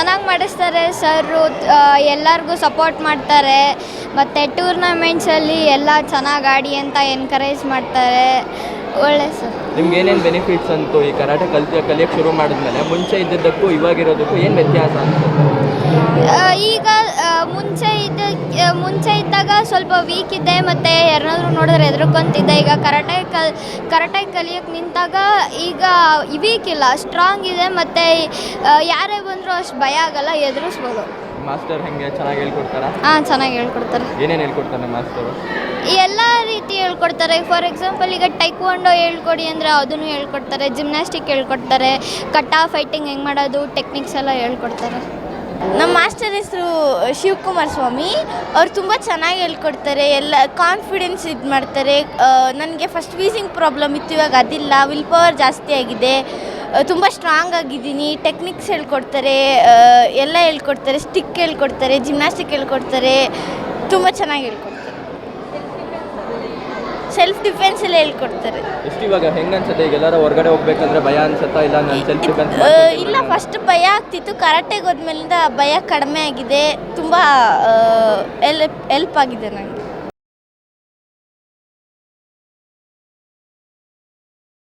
ಚೆನ್ನಾಗಿ ಮಾಡಿಸ್ತಾರೆ ಸರ್ರು ಎಲ್ಲರಿಗೂ ಸಪೋರ್ಟ್ ಮಾಡ್ತಾರೆ. ಮತ್ತು ಟೂರ್ನಮೆಂಟ್ಸಲ್ಲಿ ಎಲ್ಲ ಚೆನ್ನಾಗಿ ಆಡಿ ಅಂತ ಎನ್ಕರೇಜ್ ಮಾಡ್ತಾರೆ. ಒಳ್ಳೆ ಸರ್. ನಿಮ್ಗೆ ಏನೇನು ಬೆನಿಫಿಟ್ಸ್ ಅಂತು ಈ ಕರಾಟೆ ಕಲಿತ ಕಲಿಯೋಕ್ಕೆ ಶುರು ಮಾಡಿದ್ಮೇಲೆ? ಮುಂಚೆ ಇದ್ದಿದ್ದಕ್ಕೂ ಇವಾಗಿರೋದಕ್ಕೂ ಏನು ವ್ಯತ್ಯಾಸ? ಆ, ಮುಂಚೆ ಇದ್ದಾಗ ಸ್ವಲ್ಪ ವೀಕ್ ಇದ್ದೆ ಮತ್ತು ಯಾರನ್ನಾದ್ರೂ ನೋಡಿದ್ರೆ ಎದ್ರುಕೊಂತಿದ್ದೆ ಈಗ ಕರಾಟೆ ಕಲ್ ಕರಾಟೆ ಕಲಿಯೋಕ್ಕೆ ನಿಂತಾಗ ಈಗ ವೀಕ್ ಇಲ್ಲ ಸ್ಟ್ರಾಂಗ್ ಇದೆ ಮತ್ತು ಯಾರೇ ಬಂದರೂ ಅಷ್ಟು ಭಯ ಆಗಲ್ಲ ಎದುರಿಸ್ಬೋದು ಮಾಸ್ಟರ್ ಹೆಂಗೆ? ಚೆನ್ನಾಗಿ ಹೇಳ್ಕೊಡ್ತಾರಾ? ಹಾಂ ಚೆನ್ನಾಗಿ ಹೇಳ್ಕೊಡ್ತಾರೆ. ಏನೇನು ಹೇಳ್ಕೊಡ್ತಾರೆ ಮಾಸ್ಟರ್ ಎಲ್ಲ ರೀತಿ ಹೇಳ್ಕೊಡ್ತಾರೆ. ಫಾರ್ ಎಕ್ಸಾಂಪಲ್ ಈಗ ಟೈಕ್ವಾಂಡೋ ಹೇಳ್ಕೊಡಿ ಅಂದರೆ ಅದನ್ನು ಹೇಳ್ಕೊಡ್ತಾರೆ ಜಿಮ್ನಾಸ್ಟಿಕ್ ಹೇಳ್ಕೊಡ್ತಾರೆ ಕಟ್ಟಾ ಫೈಟಿಂಗ್ ಹೆಂಗೆ ಮಾಡೋದು ಟೆಕ್ನಿಕ್ಸ್ ಎಲ್ಲ ಹೇಳ್ಕೊಡ್ತಾರೆ. ನಮ್ಮ ಮಾಸ್ಟರ್ ಹೆಸರು ಶಿವಕುಮಾರ್ ಸ್ವಾಮಿ. ಅವ್ರು ತುಂಬ ಚೆನ್ನಾಗಿ ಹೇಳ್ಕೊಡ್ತಾರೆ, ಎಲ್ಲ ಕಾನ್ಫಿಡೆನ್ಸ್ ಇದು ಮಾಡ್ತಾರೆ. ನನಗೆ ಫಸ್ಟ್ ವೀಸಿಂಗ್ ಪ್ರಾಬ್ಲಮ್ ಇತ್ತು, ಇವಾಗ ಅದಿಲ್ಲ ವಿಲ್ ಪವರ್ ಜಾಸ್ತಿ ಆಗಿದೆ. ತುಂಬ ಸ್ಟ್ರಾಂಗ್ ಆಗಿದ್ದೀನಿ ಟೆಕ್ನಿಕ್ಸ್ ಹೇಳ್ಕೊಡ್ತಾರೆ ಎಲ್ಲ ಹೇಳ್ಕೊಡ್ತಾರೆ ಸ್ಟಿಕ್ ಹೇಳ್ಕೊಡ್ತಾರೆ ಜಿಮ್ನಾಸ್ಟಿಕ್ ಹೇಳ್ಕೊಡ್ತಾರೆ, ತುಂಬ ಚೆನ್ನಾಗಿ ಹೇಳ್ಕೊಡ್ತಾರೆ. ಸೆಲ್ಫ್ ಡಿಫೆನ್ಸ್ ಎಲ್ಲ ಹೇಳ್ಕೊಡ್ತಾರೆ. ಎಷ್ಟು ಇವಾಗ? ಹೆಂಗೆ ಅನ್ಸುತ್ತೆ? ಈಗ ಎಲ್ಲಾರು ಹೊರಗಡೆ ಹೋಗ್ಬೇಕಂದ್ರೆ ಭಯ ಅನ್ಸುತ್ತಾ? ಇಲ್ಲ ನಾನು ಸೆಲ್ಫ್ ಡಿಫೆನ್ಸ್ ಆ, ಇಲ್ಲ ಫಸ್ಟ್ ಭಯ ಆಗ್ತಿತ್ತು. ಕರಾಟೆಗೆ ಹೋದ್ಮೇಲಿಂದ ಭಯ ಕಡಿಮೆ ಆಗಿದೆ. ತುಂಬ ಹೆಲ್ಪ್ ಎಲ್ಪ್ ಆಗಿದೆ ನನಗೆ